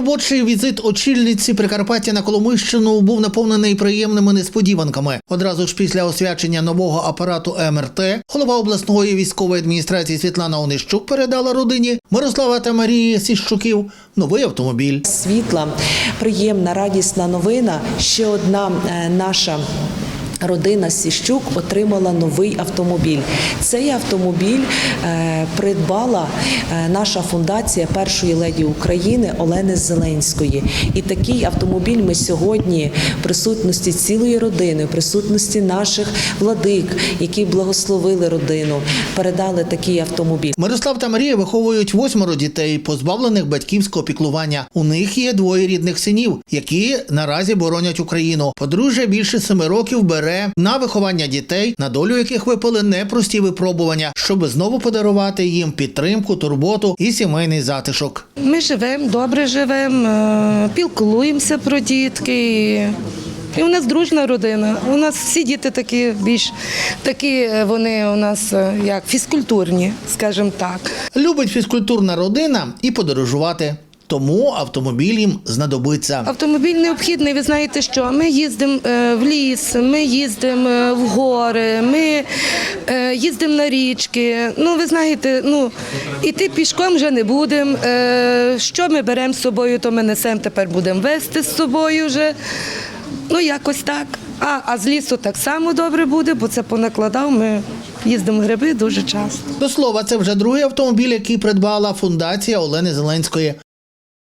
Робочий візит очільниці Прикарпаття на Коломийщину був наповнений приємними несподіванками. Одразу ж після освячення нового апарату МРТ голова обласної військової адміністрації Світлана Онищук передала родині Мирослава та Марії Сіщуків новий автомобіль. світла, приємна, радісна новина. Ще одна е, наша. Родина Сіщук отримала новий автомобіль. Цей автомобіль е, придбала е, наша фундація першої леді України Олени Зеленської. І такий автомобіль ми сьогодні в присутності цілої родини, в присутності наших владик, які благословили родину, передали такий автомобіль. Мирослав та Марія виховують восьмеро дітей, позбавлених батьківського піклування. У них є двоє рідних синів, які наразі боронять Україну. Подружжя більше семи років бере на виховання дітей, на долю яких випали непрості випробування, щоб знову подарувати їм підтримку, турботу і сімейний затишок. Ми живемо, добре живемо, е, пілкуємося про дітки. І у нас дружна родина. У нас всі діти такі більш такі, е, вони у нас е, як фізкультурні, скажімо так. Любить фізкультурна родина і подорожувати. Тому автомобіль їм знадобиться. Автомобіль необхідний. Ви знаєте, що ми їздимо е, в ліс, ми їздимо е, в гори, ми е, їздимо на річки. Ну, ви знаєте, ну іти пішком вже не будемо. Що ми беремо з собою, то ми несемо тепер будемо вести з собою вже. Ну, якось так. А, а з лісу так само добре буде, бо це понакладав. Ми їздимо гриби дуже часто. До слова, це вже другий автомобіль, який придбала фундація Олени Зеленської.